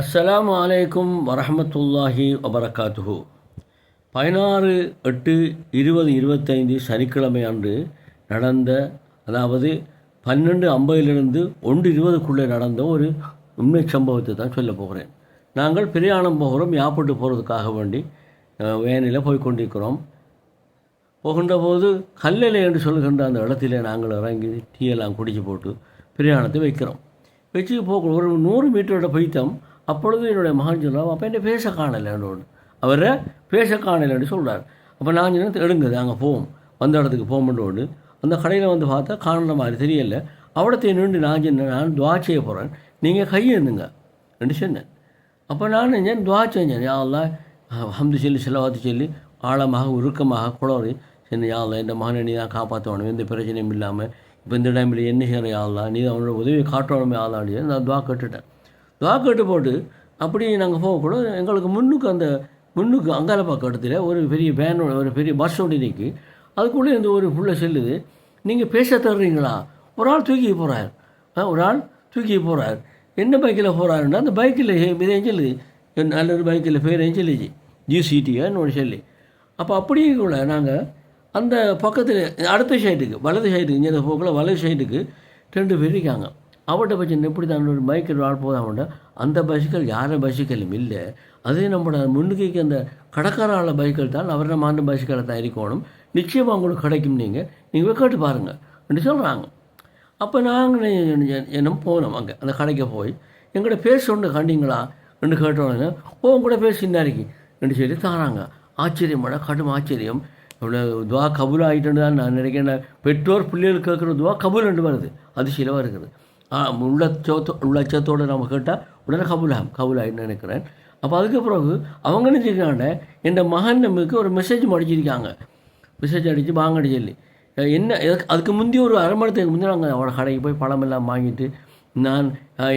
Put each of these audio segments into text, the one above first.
அஸ்லாம் அலைக்கும் வரஹமத்துல்லாஹி வபரகாத்துஹு. பதினாறு எட்டு இருபது இருபத்தைந்து சனிக்கிழமை அன்று நடந்த அதாவது பன்னெண்டு ஐம்பதிலிருந்து ஒன்று இருபதுக்குள்ளே நடந்த ஒரு உண்மை சம்பவத்தை தான் சொல்ல போகிறேன். நாங்கள் பிரயாணம் போகிறோம் யாப்பட்டு போகிறதுக்காக வேண்டி வேனில் போய் கொண்டிருக்கிறோம் போகின்ற போது கல்லலை என்று சொல்கின்ற அந்த இடத்திலே நாங்கள் இறங்கி டீயெல்லாம் குடிச்சு போட்டு பிரயாணத்தை வைக்கிறோம். வச்சு போக ஒரு நூறு மீட்டரோட போய்த்தோம் அப்பொழுது என்னுடைய மகன் சொல்லுவோம் அப்போ என்ன பேச காணலைன்னு அவரை பேச காணலைன்னு சொல்கிறார் அப்போ நான் சொன்னேன் எடுங்குது அங்கே போவோம். வந்த இடத்துக்கு போகும்போது அந்த கடையில் வந்து பார்த்தா காணுற மாதிரி தெரியல. அவடத்தை நின்று நான் சொன்னேன் நான் துவா செய்ய போகிறேன் நீங்கள் கையெழுந்துங்க ரெண்டு சொன்னேன். அப்போ நான் செஞ்சேன் துவா செஞ்சேன். யாரெல்லாம் ஹம்து சொல்லி செலவாத்து சொல்லி ஆழமாக உருக்கமாக குளறி சின்ன யா இந்த மகனை நீ தான் காப்பாற்றணும் எந்த பிரச்சனையும் இல்லாமல் இப்போ இந்த டைமில் என்ன செய்கிற யா நீ அவனோட உதவியை காட்டணுமே ஆளாடி நான் துவா கேட்டுட்டேன். துவா போட்டு அப்படி நாங்கள் போகக்கூட எங்களுக்கு முன்னுக்கு அந்த முன்னுக்கு அங்கால பக்கம் இடத்துல ஒரு பெரிய வேனோட ஒரு பெரிய பஸ் ஒன்று நிற்கி அதுக்குள்ளே இந்த ஒரு புள்ள செல்லுது. நீங்கள் பேச தர்றீங்களா? ஒரு ஆள் தூக்கி போகிறார் ஒரு ஆள் தூக்கி போகிறார் என்ன பைக்கில் போகிறாருன்னா அந்த பைக்கில் இதே நல்ல ஒரு பைக்கில் பேர் சொல்லிச்சு ஜிசிடின்னு ஒன்று சொல்லி. அப்போ அப்படியே கூட நாங்கள் அந்த பக்கத்தில் அடுத்த சைடுக்கு வலது சைடுக்கு இங்கே போக்கில் வலது சைடுக்கு ரெண்டு பேர் இருக்காங்க. அவட்ட பட்சம் எப்படி தான் ஒரு பைக்கில் ஆள் போதாமட்ட அந்த பைசிக்கல் யார பைசிக்கலும் இல்லை. அதே நம்மளோட முன்னுக்கு அந்த கடற்கரால பைக்கில் தான் அவரை மாண்ட பைசிக்கலை தான் இருக்கணும் நிச்சயமாக உங்களுக்கு கிடைக்கும் நீங்கள் நீங்கள் கேட்டு பாருங்கள் என்று சொல்கிறாங்க அப்போ நாங்கள் என்ன போனோம் அங்கே. அந்த கடைக்கு போய். எங்கள்கிட்ட பேச ஒன்று கண்டிங்களா? ரெண்டு கேட்டோன்னு ஓ கூட பேசி இருக்கு? ரெண்டு சொல்லி தாராங்க. ஆச்சரியமான கடும் ஆச்சரியம். இவ்வளோ துவா கபூல் ஆகிட்டுன்னு தான் நான் நினைக்கிறேன். பெற்றோர் பிள்ளைகள் கேட்குற துவா கபூல் ரெண்டு வருது. அதிசயமாக இருக்குது. உள்ளச்சத்தோ உள்ளச்சத்தோடு நம்ம கேட்டால் உடனே கபுலாம் கபுலாயின்னு நினைக்கிறேன் அப்போ அதுக்கு பிறகு அவங்க நினைச்சிருக்காங்க என் மகன் நமக்கு ஒரு மெசேஜ் அடிச்சிருக்காங்க மெசேஜ் அடித்து வாங்கடி சொல்லி. என்ன அதுக்கு முந்தி ஒரு அரை மணி முந்தி நாங்கள் அவரோட கடைக்கு போய் பழமெல்லாம் வாங்கிட்டு நான்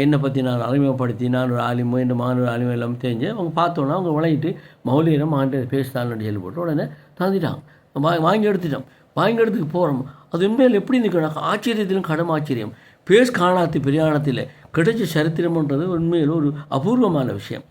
என்னை பற்றி நான் அறிமுகப்படுத்தி நான் ஒரு ஆலிமோ இந்த மகன் ஒரு ஆலிமோ எல்லாம் தெரிஞ்சு அவங்க பார்த்தோன்னா அவங்க விளையிட்டு மௌலியரை மகன் பேசுதான்னு சொல்லி போட்டு உடனே தந்துட்டாங்க. வா வாங்கி எடுத்துட்டோம். வாங்கி எடுத்துக்கு போகிறோம் அது உண்மையில் எப்படி நிற்கணும் ஆச்சரியத்திலும் கடும் ஆச்சரியம். பேஸ் காணாத்து பிரயாணத்தில் கிடைச்ச சரித்திரம்ன்றது உண்மையில் ஒரு அபூர்வமான விஷயம்.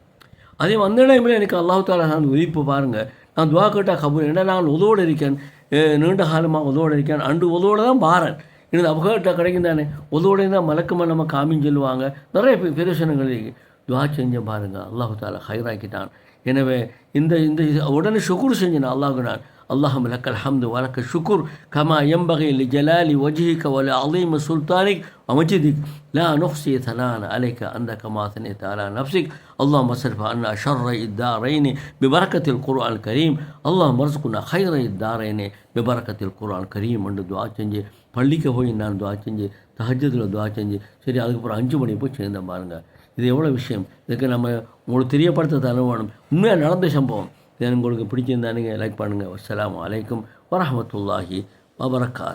அதே அந்த டைமில் எனக்கு அல்லாஹ் தாலா நான் உதிப்பு பாருங்கள் நான் துவா கேட்டால் கபூர் ஏன்னா நான் உதவோடு இருக்கேன்? நீண்ட காலமாக உதவோடு இருக்கேன்? அண்டு உதவோடு தான் பாரன். எனது அபகட்டா கிடைக்கும் தானே? உதவோடு தான் மலக்குமா நம்ம காமின்னு சொல்லுவாங்க. நிறைய பெ- பிரயோசனங்கள் துவா செஞ்ச பாருங்கள் அல்லாஹு தாலா ஹைராக்கிட்டான். எனவே இந்த இந்த உடனே ஷுக்குர் செஞ்சேன். அல்லாஹு நான். اللهم لك الحمد ولك الشكر كما ينبغي لجلال وجهك ولعظيم سلطانك ومجدك لا نحصي ثناء عليك أنك كما أثنيت على نفسك اللهم اصرف عنا شر الدارين ببركة القرآن الكريم اللهم ارزقنا خير الدارين ببركة القرآن الكريم என்று துவா செஞ்சு பள்ளிக்கு போய் நான் துவா செஞ்சு தஹஜத்தில் துவா செஞ்சு சரி அதுக்கப்புறம் அஞ்சு மணி போய் சேர்ந்தேன் பாருங்க இது எவ்வளோ விஷயம் இதுக்கு நம்ம உங்களுக்கு தெரியப்படுத்த தருவானும் உண்மையாக நடந்த சம்பவம் இது உங்களுக்கு பிடிச்சிருந்தானுங்க லைக் பண்ணுங்கள் அஸ்ஸலாமு வலைக்கம் வரமத்துல்லாஹி வபரகாத்